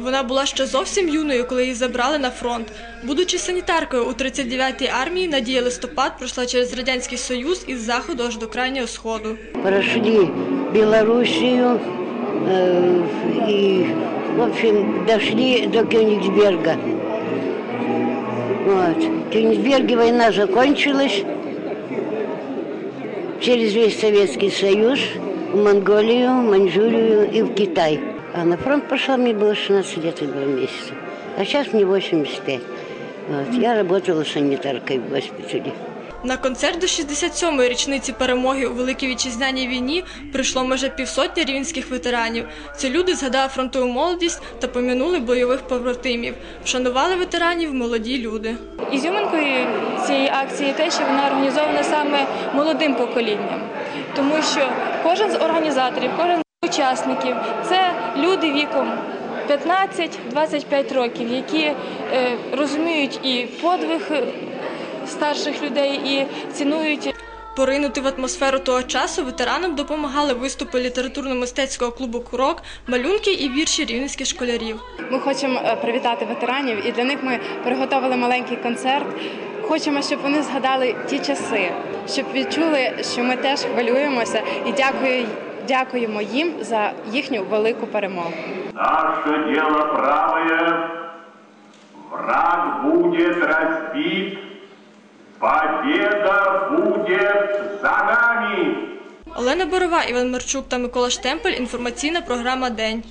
Вона була ще зовсім юною, коли її забрали на фронт. Будучи санітаркою у 39-й армії, Надія Листопад пройшла через Радянський Союз із заходу аж до крайнього сходу. Прошли Белоруссию э, и, в общем, дошли до Кёнигсберга. Вот. В Кёнигсберге война закончилась. Через весь Советский Союз, в Монголию, Маньчжурию и в Китай. А на фронт пошла, мне было 16 лет и 2 месяца. А сейчас мне 85. Вот. Я работала санитаркой в госпитале. На концерт до 67-ї річниці перемоги у Великій Вітчизняній війні прийшло майже півсотні рівненських ветеранів. Ці люди згадали фронтову молодість та пом'янули бойових побратимів. Вшанували ветеранів молоді люди. Ізюминкою цієї акції те, що вона організована саме молодим поколінням, тому що кожен з організаторів, кожен з учасників це люди віком 15-25 років, які е, розуміють і подвиг е, старших людей, і цінують Поринути в атмосферу того часу ветеранам допомагали виступи літературно-мистецького клубу Курок, малюнки і вірші рівненських школярів. Ми хочемо е, привітати ветеранів, і для них ми приготували маленький концерт. Хочемо, щоб вони згадали ті часи, щоб відчули, що ми теж хвилюємося і дякую, дякуємо їм за їхню велику перемогу. Наше діло праве, враг буде розбит, победа буде за нами. Олена Борова, Іван Марчук та Микола Штемпель. Інформаційна програма День.